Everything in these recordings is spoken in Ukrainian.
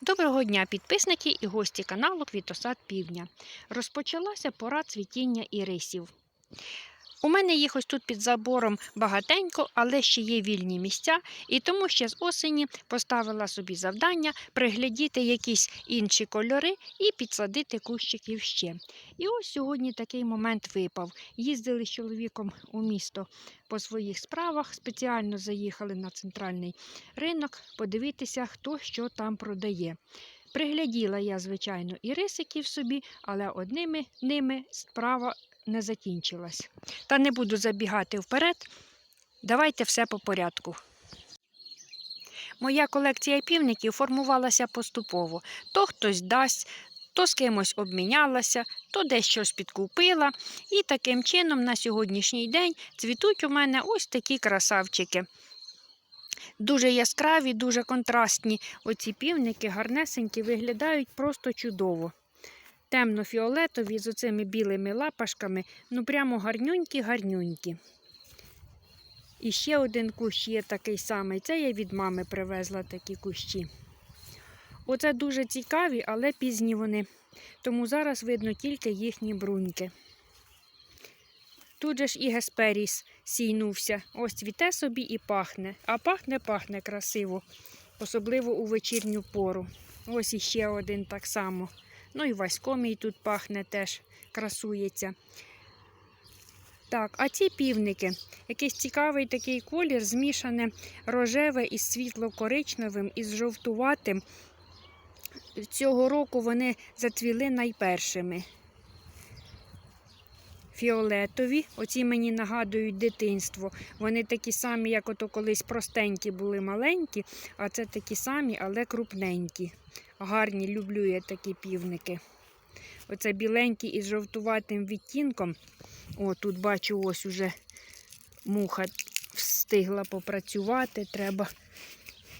Доброго дня, підписники і гості каналу Квітосад Півдня. Розпочалася пора цвітіння ірисів. У мене їх ось тут під забором багатенько, але ще є вільні місця, і тому ще з осені поставила собі завдання приглядіти якісь інші кольори і підсадити кущиків ще. І ось сьогодні такий момент випав. Їздили з чоловіком у місто по своїх справах, спеціально заїхали на центральний ринок подивитися, хто що там продає. Пригляділа я, звичайно, і рисиків собі, але одними ними справа не закінчилась. Та не буду забігати вперед. Давайте все по порядку. Моя колекція півників формувалася поступово. То хтось дасть, то з кимось обмінялася, то десь щось підкупила. І таким чином на сьогоднішній день цвітуть у мене ось такі красавчики. Дуже яскраві, дуже контрастні. Оці півники гарнесенькі, виглядають просто чудово. Темно-фіолетові з оцими білими лапашками, ну прямо гарнюнькі-гарнюнькі. І ще один кущ є такий самий. Це я від мами привезла такі кущі. Оце дуже цікаві, але пізні вони. Тому зараз видно тільки їхні бруньки. Тут же ж і Гесперіс сійнувся. Ось цвіте собі і пахне. А пахне-пахне красиво, особливо у вечірню пору. Ось іще один так само. Ну і васькомій тут пахне теж, красується. Так, а ці півники, якийсь цікавий такий колір, змішане рожеве із світло-коричневим, із жовтуватим. Цього року вони зацвіли найпершими. Фіолетові, оці мені нагадують дитинство. Вони такі самі, як ото колись простенькі були маленькі, а це такі самі, але крупненькі. Гарні, люблю я такі півники. Оце біленький із жовтуватим відтінком. О, тут бачу, ось уже муха встигла попрацювати. Треба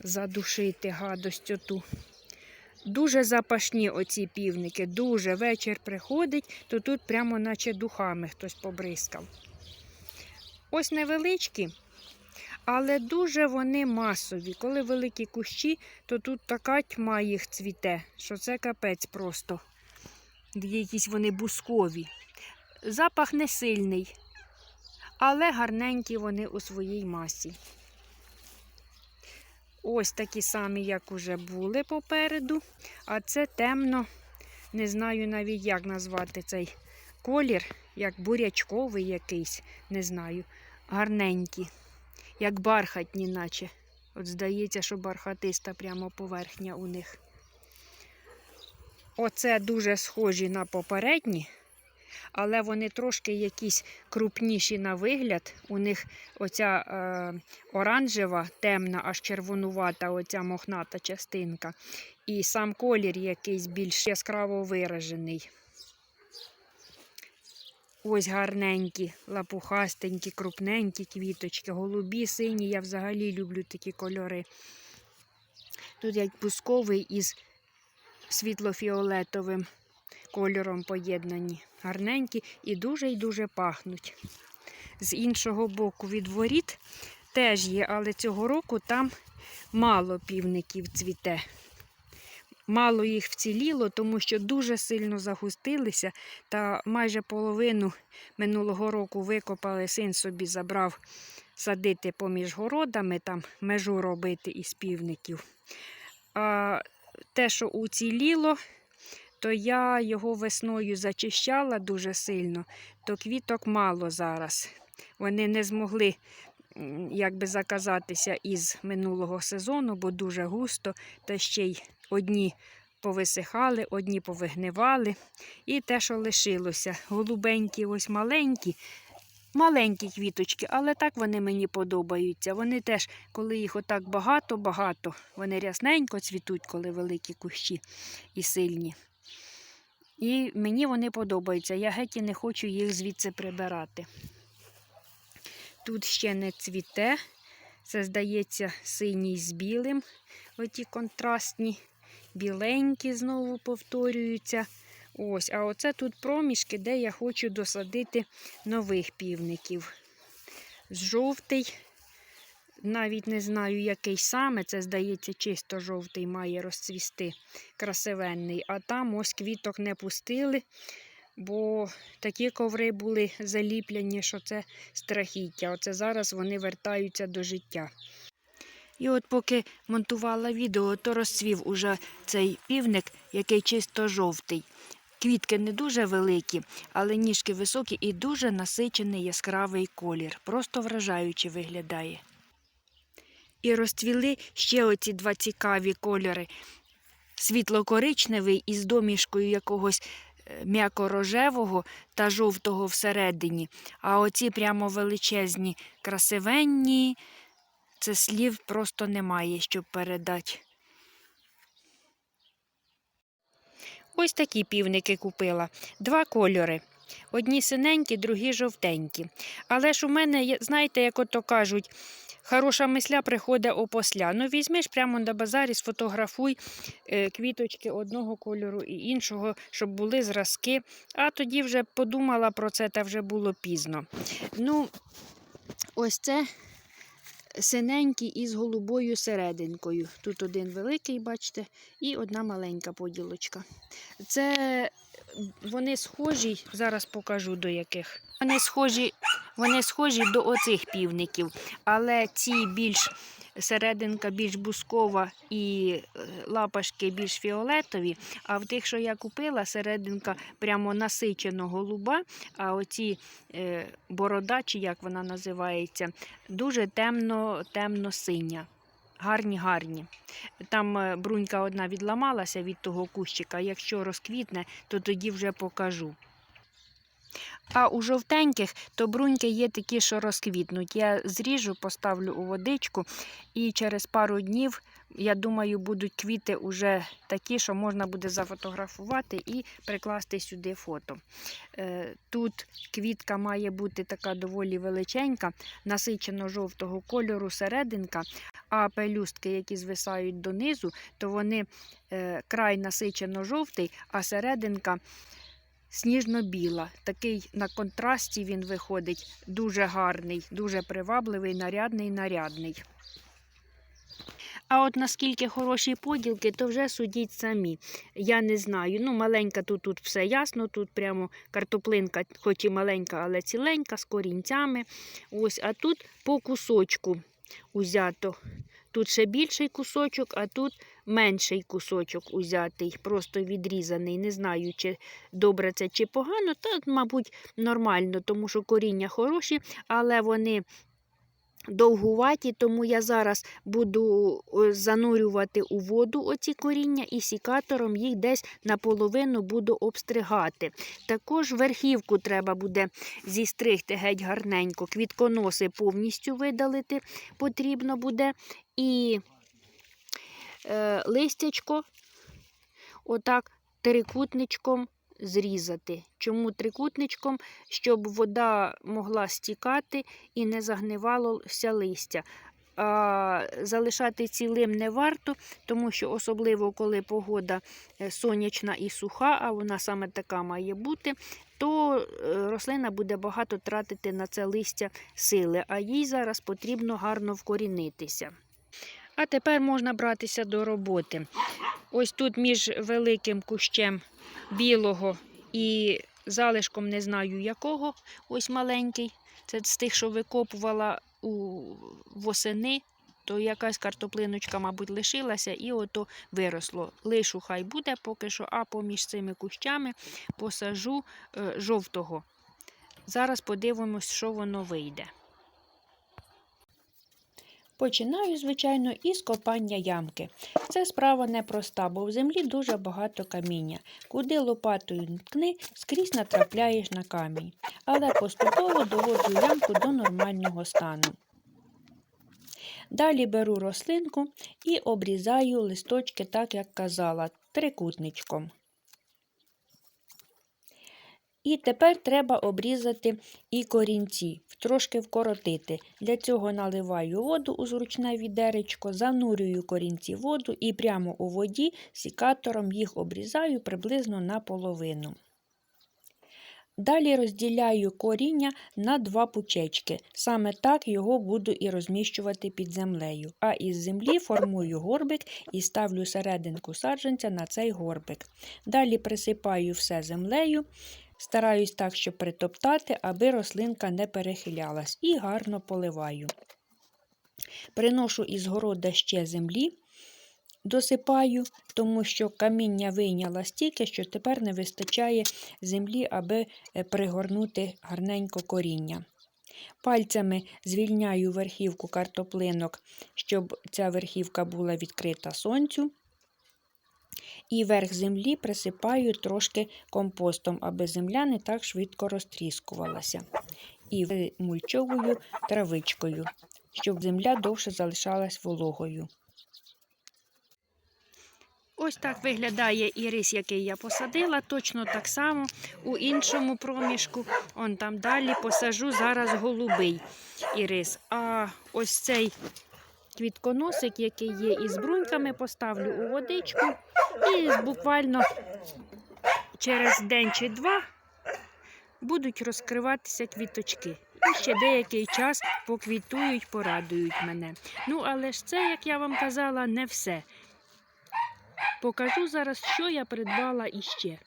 задушити гадость оту. Дуже запашні оці півники, дуже вечір приходить, то тут прямо наче духами хтось побризкав. Ось невеличкі, але дуже вони масові. Коли великі кущі, то тут така тьма їх цвіте, що це капець просто. Якісь вони бускові. Запах не сильний, але гарненькі вони у своїй масі. Ось такі самі, як уже були попереду. А це темно, не знаю навіть, як назвати цей колір, як бурячковий якийсь, не знаю. Гарненькі, як бархатні, наче. От здається, що бархатиста прямо поверхня у них. Оце дуже схожі на попередні, але вони трошки якісь крупніші на вигляд. У них оця е, оранжева, темна, аж червонувата, оця мохната частинка. І сам колір якийсь більш яскраво виражений. Ось гарненькі, лапухастенькі, крупненькі квіточки, голубі, сині. Я взагалі люблю такі кольори. Тут як бусковий із світло-фіолетовим кольором поєднані. Гарненькі і дуже і дуже пахнуть. З іншого боку від воріт теж є, але цього року там мало півників цвіте. Мало їх вціліло, тому що дуже сильно загустилися, та майже половину минулого року викопали, син собі забрав садити поміж городами, там межу робити із півників. А те, що уціліло, то я його весною зачищала дуже сильно, то квіток мало зараз. Вони не змогли якби заказатися із минулого сезону, бо дуже густо, та ще й одні повисихали, одні повигнивали. І те, що лишилося, голубенькі, ось маленькі. Маленькі квіточки, але так вони мені подобаються. Вони теж, коли їх отак багато-багато, вони рясненько цвітуть, коли великі кущі і сильні. І мені вони подобаються. Я геть і не хочу їх звідси прибирати. Тут ще не цвіте. Це, здається, синій з білим. Оті контрастні, біленькі знову повторюються. Ось, а оце тут проміжки, де я хочу досадити нових півників. Жовтий, навіть не знаю, який саме. Це, здається, чисто жовтий має розцвісти красивенний. А там ось квіток не пустили, бо такі коври були заліплені, що це страхіття. Оце зараз вони вертаються до життя. І от поки монтувала відео, то розцвів уже цей півник, який чисто жовтий. Квітки не дуже великі, але ніжки високі і дуже насичений яскравий колір. Просто вражаюче виглядає. І розцвіли ще оці два цікаві кольори. Світло-коричневий із домішкою якогось м'яко-рожевого та жовтого всередині. А оці прямо величезні, красивенні. Це слів просто немає, щоб передати. Ось такі півники купила. Два кольори. Одні синенькі, другі жовтенькі. Але ж у мене, знаєте, як ото кажуть, хороша мисля приходить опосля. Ну, візьмеш прямо на базарі, сфотографуй е, квіточки одного кольору і іншого, щоб були зразки. А тоді вже подумала про це, та вже було пізно. Ну, ось це синенький із голубою серединкою. Тут один великий, бачите, і одна маленька поділочка. Це вони схожі, зараз покажу до яких. Вони схожі, вони схожі до оцих півників, але ці більш серединка більш бускова і е, лапашки більш фіолетові. А в тих, що я купила, серединка прямо насичено голуба, а оці е, борода, чи як вона називається, дуже темно, темно-синя. Гарні, гарні. Там е, брунька одна відламалася від того кущика. Якщо розквітне, то тоді вже покажу. А у жовтеньких то бруньки є такі, що розквітнуть. Я зріжу, поставлю у водичку, і через пару днів, я думаю, будуть квіти уже такі, що можна буде зафотографувати і прикласти сюди фото. Е, Тут квітка має бути така доволі величенька, насичено жовтого кольору серединка, а пелюстки, які звисають донизу, то вони е, край насичено жовтий, а серединка сніжно-біла. Такий на контрасті він виходить дуже гарний, дуже привабливий, нарядний, нарядний. А от наскільки хороші поділки, то вже судіть самі. Я не знаю. Ну, маленька тут, тут все ясно, тут прямо картоплинка, хоч і маленька, але ціленька, з корінцями. Ось, а тут по кусочку узято. Тут ще більший кусочок, а тут менший кусочок узятий, просто відрізаний. Не знаю, чи добре це чи погано, та, мабуть, нормально, тому що коріння хороші, але вони довгуваті, тому я зараз буду занурювати у воду оці коріння і сікатором їх десь наполовину буду обстригати. Також верхівку треба буде зістригти геть гарненько, квітконоси повністю видалити потрібно буде. І е, листячко отак трикутничком зрізати. Чому трикутничком? Щоб вода могла стікати і не загнивалося листя. А, залишати цілим не варто, тому що особливо коли погода е, сонячна і суха, а вона саме така має бути, то е, рослина буде багато тратити на це листя сили, а їй зараз потрібно гарно вкорінитися. А тепер можна братися до роботи. Ось тут між великим кущем білого і залишком не знаю якого, ось маленький. Це з тих, що викопувала у восени, то якась картоплиночка, мабуть, лишилася, і ото виросло. Лишу хай буде поки що, а поміж цими кущами посажу е, жовтого. Зараз подивимось, що воно вийде. Починаю, звичайно, із копання ямки. Це справа непроста, бо в землі дуже багато каміння. Куди лопатою ткни, скрізь натрапляєш на камінь. Але поступово доводжу ямку до нормального стану. Далі беру рослинку і обрізаю листочки, так як казала, трикутничком. І тепер треба обрізати і корінці, трошки вкоротити. Для цього наливаю воду у зручне відеречко, занурюю корінці воду і прямо у воді сікатором їх обрізаю приблизно наполовину. Далі розділяю коріння на два пучечки. Саме так його буду і розміщувати під землею. А із землі формую горбик і ставлю серединку саджанця на цей горбик. Далі присипаю все землею. Стараюсь так, щоб притоптати, аби рослинка не перехилялась, і гарно поливаю. Приношу із города ще землі, досипаю, тому що каміння вийняла стільки, що тепер не вистачає землі, аби е, пригорнути гарненько коріння. Пальцями звільняю верхівку картоплинок, щоб ця верхівка була відкрита сонцю. І верх землі присипаю трошки компостом, аби земля не так швидко розтріскувалася. І вимульчовую травичкою, щоб земля довше залишалась вологою. Ось так виглядає ірис, який я посадила. Точно так само у іншому проміжку. Он там далі посажу зараз голубий ірис. А ось цей квітконосик, який є із бруньками, поставлю у водичку. І буквально через день чи два будуть розкриватися квіточки. І ще деякий час поквітують, порадують мене. Ну, але ж це, як я вам казала, не все. Покажу зараз, що я придбала іще.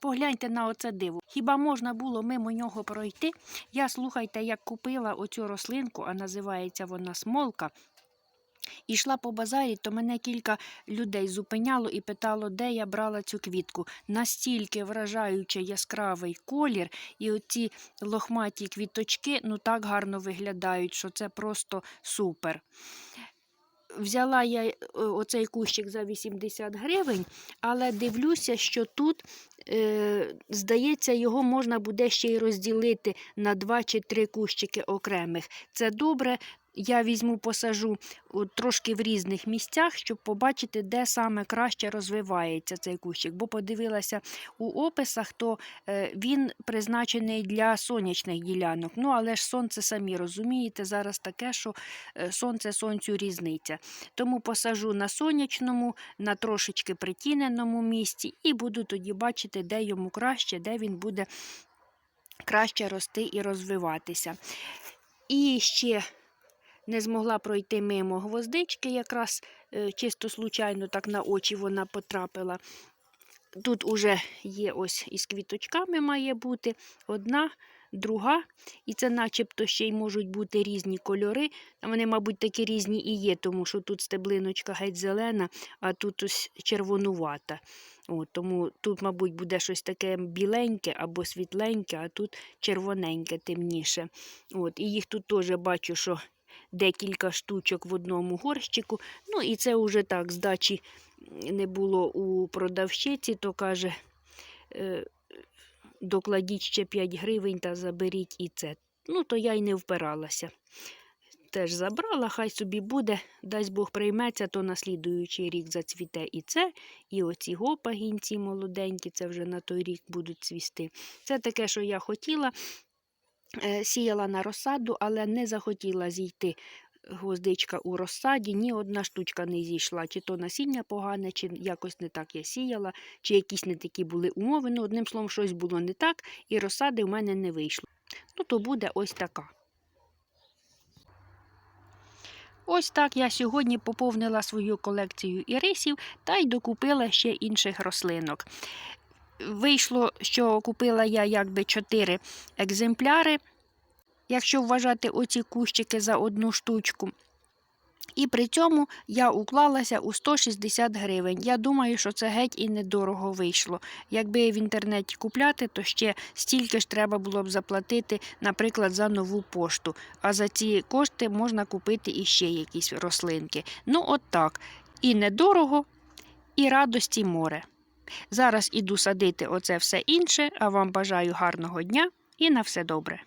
Погляньте на оце диво. Хіба можна було мимо нього пройти? Я слухайте, як купила оцю рослинку, а називається вона смолка. І йшла по базарі, то мене кілька людей зупиняло і питало, де я брала цю квітку. Настільки вражаюче яскравий колір, і оці лохматі квіточки ну так гарно виглядають, що це просто супер. Взяла я е, оцей кущик за 80 гривень, але дивлюся, що тут, е, здається, його можна буде ще й розділити на два чи три кущики окремих. Це добре. Я візьму, посажу трошки в різних місцях, щоб побачити, де саме краще розвивається цей кущик. Бо подивилася у описах, то е, він призначений для сонячних ділянок. Ну, але ж сонце самі розумієте, зараз таке, що е, сонце сонцю різниця. Тому посажу на сонячному, на трошечки притіненому місці, і буду тоді бачити, де йому краще, де він буде краще рости і розвиватися. І ще не змогла пройти мимо гвоздички, якраз е, чисто случайно так на очі вона потрапила. Тут уже є ось із квіточками має бути одна, друга, і це начебто ще й можуть бути різні кольори. Вони, мабуть, такі різні і є, тому що тут стеблиночка геть зелена, а тут ось червонувата. От, Тому тут, мабуть, буде щось таке біленьке або світленьке, а тут червоненьке, темніше. От, І їх тут теж бачу, що декілька штучок в одному горщику. Ну і це вже так, здачі не було у продавщиці, то каже, «Е, докладіть ще 5 гривень та заберіть і це. Ну, то я й не впиралася. Теж забрала, хай собі буде, дасть Бог прийметься, то на слідуючий рік зацвіте і це, і оці гопагінці молоденькі, це вже на той рік будуть цвісти. Це таке, що я хотіла, сіяла на розсаду, але не захотіла зійти гвоздичка у розсаді, ні одна штучка не зійшла, чи то насіння погане, чи якось не так я сіяла, чи якісь не такі були умови. Ну, одним словом, щось було не так, і розсади в мене не вийшло. Ну, то буде ось така. Ось так я сьогодні поповнила свою колекцію ірисів та й докупила ще інших рослинок. Вийшло, що купила я якби 4 екземпляри, якщо вважати оці кущики за одну штучку. І при цьому я уклалася у 160 гривень. Я думаю, що це геть і недорого вийшло. Якби в інтернеті купляти, то ще стільки ж треба було б заплатити, наприклад, за нову пошту. А за ці кошти можна купити іще якісь рослинки. Ну, от так. І недорого, і радості море. Зараз іду садити оце все інше, а вам бажаю гарного дня і на все добре.